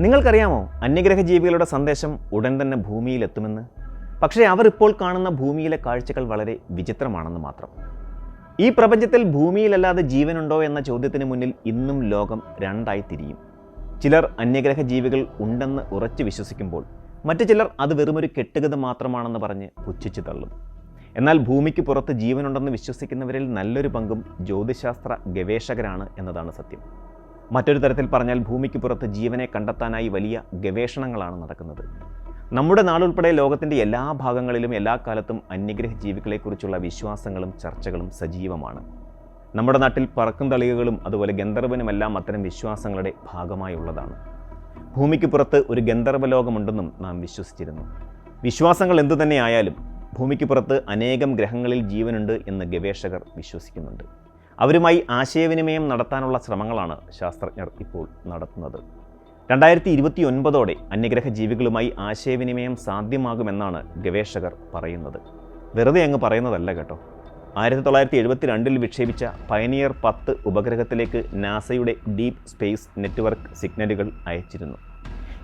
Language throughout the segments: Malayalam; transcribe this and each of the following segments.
നിങ്ങൾക്കറിയാമോ അന്യഗ്രഹ ജീവികളുടെ സന്ദേശം ഉടൻ തന്നെ ഭൂമിയിലെത്തുമെന്ന്? പക്ഷേ അവർ ഇപ്പോൾ കാണുന്ന ഭൂമിയിലെ കാഴ്ചകൾ വളരെ വിചിത്രമാണെന്ന് മാത്രം. ഈ പ്രപഞ്ചത്തിൽ ഭൂമിയിലല്ലാതെ ജീവനുണ്ടോ എന്ന ചോദ്യത്തിന് മുന്നിൽ ഇന്നും ലോകം രണ്ടായി തിരിയും. ചിലർ അന്യഗ്രഹ ജീവികൾ ഉണ്ടെന്ന് ഉറച്ചു വിശ്വസിക്കുമ്പോൾ മറ്റു ചിലർ അത് വെറുമൊരു കെട്ടുകഥ മാത്രമാണെന്ന് പറഞ്ഞ് പുച്ഛിച്ചു തള്ളും. എന്നാൽ ഭൂമിക്ക് പുറത്ത് ജീവനുണ്ടെന്ന് വിശ്വസിക്കുന്നവരിൽ നല്ലൊരു പങ്കും ജ്യോതിശാസ്ത്ര ഗവേഷകരാണ് എന്നതാണ് സത്യം. മറ്റൊരു തരത്തിൽ പറഞ്ഞാൽ ഭൂമിക്ക് പുറത്ത് ജീവനെ കണ്ടെത്താനായി വലിയ ഗവേഷണങ്ങളാണ് നടക്കുന്നത്. നമ്മുടെ നാടുൾപ്പെടെ ലോകത്തിന്റെ എല്ലാ ഭാഗങ്ങളിലും എല്ലാ കാലത്തും അന്യഗ്രഹ ജീവികളെക്കുറിച്ചുള്ള വിശ്വാസങ്ങളും ചർച്ചകളും സജീവമാണ്. നമ്മുടെ നാട്ടിൽ പറക്കും തളികകളും അതുപോലെ ഗന്ധർവനുമെല്ലാം അത്തരം വിശ്വാസങ്ങളുടെ ഭാഗമായുള്ളതാണ്. ഭൂമിക്ക് പുറത്ത് ഒരു ഗന്ധർവ ലോകമുണ്ടെന്നും നാം വിശ്വസിച്ചിരുന്നു. വിശ്വാസങ്ങൾ എന്തു തന്നെയായാലും ഭൂമിക്ക് പുറത്ത് അനേകം ഗ്രഹങ്ങളിൽ ജീവനുണ്ട് എന്ന് ഗവേഷകർ വിശ്വസിക്കുന്നുണ്ട്. അവരുമായി ആശയവിനിമയം നടത്താനുള്ള ശ്രമങ്ങളാണ് ശാസ്ത്രജ്ഞർ ഇപ്പോൾ നടത്തുന്നത്. രണ്ടായിരത്തി ഇരുപത്തി ഒൻപതോടെ അന്യഗ്രഹ ജീവികളുമായി ആശയവിനിമയം സാധ്യമാകുമെന്നാണ് ഗവേഷകർ പറയുന്നത്. വെറുതെ അങ്ങ് പറയുന്നതല്ല കേട്ടോ. ആയിരത്തി തൊള്ളായിരത്തി എഴുപത്തി രണ്ടിൽ വിക്ഷേപിച്ച പയനിയർ പത്ത് ഉപഗ്രഹത്തിലേക്ക് നാസയുടെ ഡീപ് സ്പേസ് നെറ്റ്വർക്ക് സിഗ്നലുകൾ അയച്ചിരുന്നു.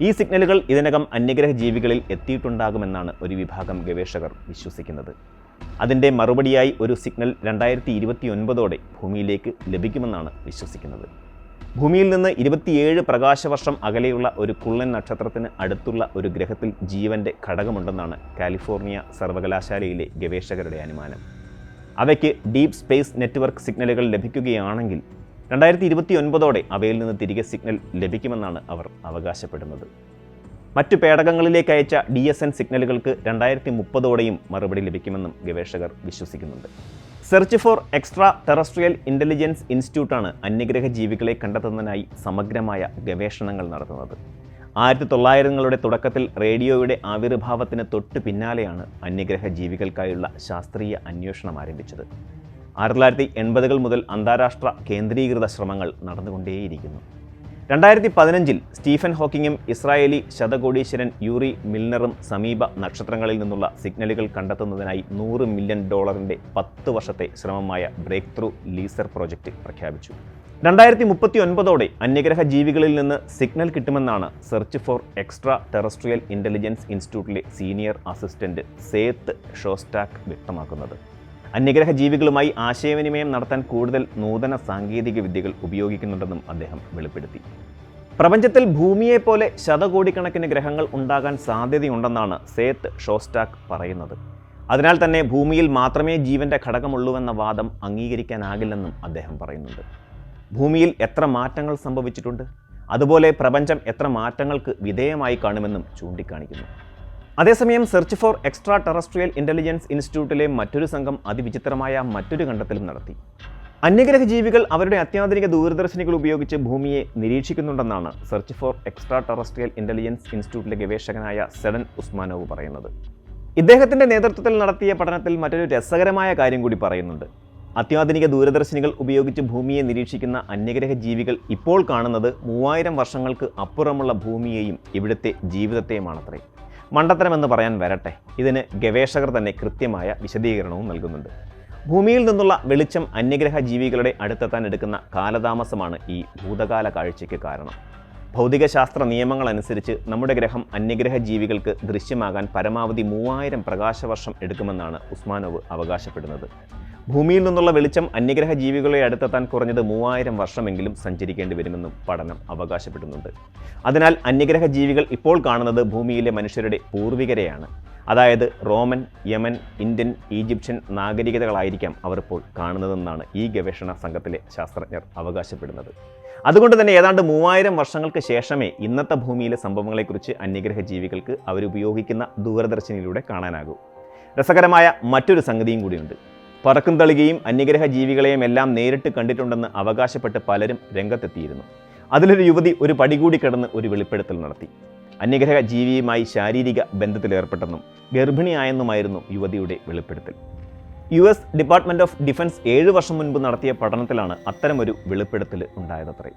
ഈ സിഗ്നലുകൾ ഇതിനകം അന്യഗ്രഹ ജീവികളിൽ എത്തിയിട്ടുണ്ടാകുമെന്നാണ് ഒരു വിഭാഗം ഗവേഷകർ വിശ്വസിക്കുന്നത്. അതിന്റെ മറുപടിയായി ഒരു സിഗ്നൽ രണ്ടായിരത്തി ഇരുപത്തി ഒൻപതോടെ ഭൂമിയിലേക്ക് ലഭിക്കുമെന്നാണ് വിശ്വസിക്കുന്നത്. ഭൂമിയിൽ നിന്ന് ഇരുപത്തിയേഴ് പ്രകാശവർഷം അകലെയുള്ള ഒരു കുള്ളൻ നക്ഷത്രത്തിന് അടുത്തുള്ള ഒരു ഗ്രഹത്തിൽ ജീവന്റെ ഘടകമുണ്ടെന്നാണ് കാലിഫോർണിയ സർവകലാശാലയിലെ ഗവേഷകരുടെ അനുമാനം. അവയ്ക്ക് ഡീപ് സ്പേസ് നെറ്റ്വർക്ക് സിഗ്നലുകൾ ലഭിക്കുകയാണെങ്കിൽ രണ്ടായിരത്തി ഇരുപത്തി ഒൻപതോടെ അവയിൽ നിന്ന് തിരികെ സിഗ്നൽ ലഭിക്കുമെന്നാണ് അവർ അവകാശപ്പെടുന്നത്. മറ്റു പേടകങ്ങളിലേക്ക് അയച്ച ഡി എസ് എൻ സിഗ്നലുകൾക്ക് രണ്ടായിരത്തി മുപ്പതോടെയും മറുപടി ലഭിക്കുമെന്നും ഗവേഷകർ വിശ്വസിക്കുന്നുണ്ട്. Search for extra terrestrial Intelligence ഇൻസ്റ്റിറ്റ്യൂട്ടാണ് അന്യഗ്രഹ ജീവികളെ കണ്ടെത്തുന്നതിനായി സമഗ്രമായ ഗവേഷണങ്ങൾ നടത്തുന്നത്. ആയിരത്തി തൊള്ളായിരങ്ങളുടെ തുടക്കത്തിൽ റേഡിയോയുടെ ആവിർഭാവത്തിന് തൊട്ട് പിന്നാലെയാണ് അന്യഗ്രഹ ജീവികൾക്കായുള്ള ശാസ്ത്രീയ അന്വേഷണം ആരംഭിച്ചത്. ആയിരത്തി തൊള്ളായിരത്തി എൺപതുകൾ മുതൽ അന്താരാഷ്ട്ര കേന്ദ്രീകൃത ശ്രമങ്ങൾ നടന്നുകൊണ്ടേയിരിക്കുന്നു. രണ്ടായിരത്തി പതിനഞ്ചിൽ സ്റ്റീഫൻ ഹോക്കിങ്ങും ഇസ്രായേലി ശതകോടീശ്വരൻ യൂറി മിൽനറും സമീപ നക്ഷത്രങ്ങളിൽ നിന്നുള്ള സിഗ്നലുകൾ കണ്ടെത്തുന്നതിനായി നൂറ് മില്യൺ ഡോളറിന്റെ പത്ത് വർഷത്തെ ശ്രമമായ ബ്രേക്ക് ത്രൂ ലീസർ പ്രോജക്റ്റ് പ്രഖ്യാപിച്ചു. രണ്ടായിരത്തി മുപ്പത്തി ഒൻപതോടെ അന്യഗ്രഹ ജീവികളിൽ നിന്ന് സിഗ്നൽ കിട്ടുമെന്നാണ് search for extra terrestrial Intelligence ഇൻസ്റ്റിറ്റ്യൂട്ടിലെ സീനിയർ അസിസ്റ്റന്റ് സേത്ത് ഷോസ്റ്റാക്ക് വ്യക്തമാക്കുന്നത്. അന്യഗ്രഹ ജീവികളുമായി ആശയവിനിമയം നടത്താൻ കൂടുതൽ നൂതന സാങ്കേതിക വിദ്യകൾ ഉപയോഗിക്കുന്നുണ്ടെന്നും അദ്ദേഹം വെളിപ്പെടുത്തി. പ്രപഞ്ചത്തിൽ ഭൂമിയെപ്പോലെ ശതകോടിക്കണക്കിന് ഗ്രഹങ്ങൾ ഉണ്ടാകാൻ സാധ്യതയുണ്ടെന്നാണ് സേത്ത് ഷോസ്റ്റാക്ക് പറയുന്നത്. അതിനാൽ തന്നെ ഭൂമിയിൽ മാത്രമേ ജീവന്റെ ഘടകമുള്ളൂവെന്ന വാദം അംഗീകരിക്കാനാകില്ലെന്നും അദ്ദേഹം പറയുന്നുണ്ട്. ഭൂമിയിൽ എത്ര മാറ്റങ്ങൾ സംഭവിച്ചിട്ടുണ്ട്? അതുപോലെ പ്രപഞ്ചം എത്ര മാറ്റങ്ങൾക്ക് വിധേയമായി കാണുമെന്നും ചൂണ്ടിക്കാണിക്കുന്നു. അതേസമയം search for extra terrestrial Intelligence ഇൻസ്റ്റിറ്റ്യൂട്ടിലെ മറ്റൊരു സംഘം അതിവിചിത്രമായ മറ്റൊരു കണ്ടെത്തലും നടത്തി. അന്യഗ്രഹ ജീവികൾ അവരുടെ അത്യാധുനിക ദൂരദർശിനികൾ ഉപയോഗിച്ച് ഭൂമിയെ നിരീക്ഷിക്കുന്നുണ്ടെന്നാണ് search for extra terrestrial Intelligence ഇൻസ്റ്റിറ്റ്യൂട്ടിലെ ഗവേഷകനായ സെഡൻ ഉസ്മാനോവ് പറയുന്നത്. ഇദ്ദേഹത്തിന്റെ നേതൃത്വത്തിൽ നടത്തിയ പഠനത്തിൽ മറ്റൊരു രസകരമായ കാര്യം കൂടി പറയുന്നുണ്ട്. അത്യാധുനിക ദൂരദർശിനികൾ ഉപയോഗിച്ച് ഭൂമിയെ നിരീക്ഷിക്കുന്ന അന്യഗ്രഹ ജീവികൾ ഇപ്പോൾ കാണുന്നത് മൂവായിരം വർഷങ്ങൾക്ക് അപ്പുറമുള്ള ഭൂമിയെയും ഇവിടുത്തെ ജീവിതത്തെയുമാണത്രേ. മണ്ടത്തരമെന്ന് പറയാൻ വരട്ടെ. ഇതിന് ഗവേഷകർ തന്നെ കൃത്യമായ വിശദീകരണവും നൽകുന്നുണ്ട്. ഭൂമിയിൽ നിന്നുള്ള വെളിച്ചം അന്യഗ്രഹ ജീവികളുടെ അടുത്തെത്താൻ എടുക്കുന്ന കാലതാമസമാണ് ഈ ഭൂതകാല കാഴ്ചയ്ക്ക് കാരണം. ഭൗതികശാസ്ത്ര നിയമങ്ങൾ അനുസരിച്ച് നമ്മുടെ ഗ്രഹം അന്യഗ്രഹ ജീവികൾക്ക് ദൃശ്യമാകാൻ പരമാവധി മൂവായിരം പ്രകാശവർഷം എടുക്കുമെന്നാണ് ഉസ്മാനോവ് അവകാശപ്പെടുന്നത്. ഭൂമിയിൽ നിന്നുള്ള വെളിച്ചം അന്യഗ്രഹ ജീവികളെ അടുത്തെത്താൻ കുറഞ്ഞത് മൂവായിരം വർഷമെങ്കിലും സഞ്ചരിക്കേണ്ടി വരുമെന്നും പഠനം അവകാശപ്പെടുന്നുണ്ട്. അതിനാൽ അന്യഗ്രഹ ജീവികൾ ഇപ്പോൾ കാണുന്നത് ഭൂമിയിലെ മനുഷ്യരുടെ പൂർവികരെയാണ്. അതായത് റോമൻ യമൻ ഇന്ത്യൻ ഈജിപ്ഷ്യൻ നാഗരികതകളായിരിക്കാം അവർ ഇപ്പോൾ കാണുന്നതെന്നാണ് ഈ ഗവേഷണ സംഘത്തിലെ ശാസ്ത്രജ്ഞർ അവകാശപ്പെടുന്നത്. അതുകൊണ്ട് തന്നെ ഏതാണ്ട് മൂവായിരം വർഷങ്ങൾക്ക് ശേഷമേ ഇന്നത്തെ ഭൂമിയിലെ സംഭവങ്ങളെക്കുറിച്ച് അന്യഗ്രഹ ജീവികൾക്ക് അവരുപയോഗിക്കുന്ന ദൂരദർശനിലൂടെ കാണാനാകൂ. രസകരമായ മറ്റൊരു സംഗതിയും കൂടിയുണ്ട്. പറക്കും തളികയും അന്യഗ്രഹ ജീവികളെയും എല്ലാം നേരിട്ട് കണ്ടിട്ടുണ്ടെന്ന് അവകാശപ്പെട്ട് പലരും രംഗത്തെത്തിയിരുന്നു. അതിലൊരു യുവതി ഒരു പടി കൂടി കിടന്ന് ഒരു വെളിപ്പെടുത്തൽ നടത്തി. അന്യഗ്രഹ ജീവിയുമായി ശാരീരിക ബന്ധത്തിലേർപ്പെട്ടെന്നും ഗർഭിണിയായെന്നുമായിരുന്നു യുവതിയുടെ വെളിപ്പെടുത്തൽ. U S Department of Defense ഏഴ് വർഷം മുൻപ് നടത്തിയ പഠനത്തിലാണ് അത്തരമൊരു വെളിപ്പെടുത്തൽ ഉണ്ടായതത്രേ.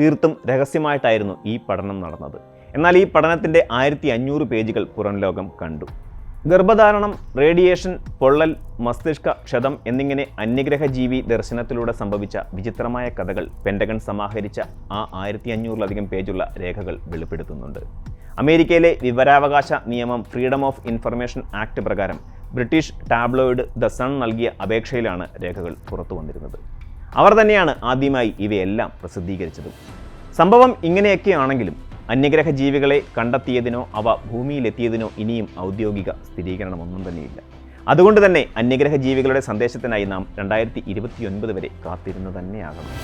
തീർത്തും രഹസ്യമായിട്ടായിരുന്നു ഈ പഠനം നടന്നത്. എന്നാൽ ഈ പഠനത്തിന്റെ ആയിരത്തി അഞ്ഞൂറ് പേജുകൾ പുറം ലോകം കണ്ടു. ഗർഭധാരണം റേഡിയേഷൻ പൊള്ളൽ മസ്തിഷ്ക ക്ഷതം എന്നിങ്ങനെ അന്യഗ്രഹ ജീവി ദർശനത്തിലൂടെ സംഭവിച്ച വിചിത്രമായ കഥകൾ പെൻഡഗൺ സമാഹരിച്ച ആ ആയിരത്തി അഞ്ഞൂറിലധികം പേജുള്ള രേഖകൾ വെളിപ്പെടുത്തുന്നുണ്ട്. അമേരിക്കയിലെ വിവരാവകാശ നിയമം ഫ്രീഡം ഓഫ് ഇൻഫർമേഷൻ ആക്ട് പ്രകാരം ബ്രിട്ടീഷ് ടാബ്ലോയിഡ് ദ സൺ നൽകിയ അപേക്ഷയിലാണ് രേഖകൾ പുറത്തു വന്നിരുന്നത്. അവർ തന്നെയാണ് ആദ്യമായി ഇവയെല്ലാം പ്രസിദ്ധീകരിച്ചത്. സംഭവം ഇങ്ങനെയൊക്കെയാണെങ്കിലും അന്യഗ്രഹ ജീവികളെ കണ്ടെത്തിയതിനോ അവ ഭൂമിയിലെത്തിയതിനോ ഇനിയും ഔദ്യോഗിക സ്ഥിരീകരണമൊന്നും തന്നെയില്ല. അതുകൊണ്ട് തന്നെ അന്യഗ്രഹ ജീവികളുടെ സന്ദേശത്തിനായി നാം രണ്ടായിരത്തി ഇരുപത്തിയൊൻപത് വരെ കാത്തിരുന്നു തന്നെയാകണം.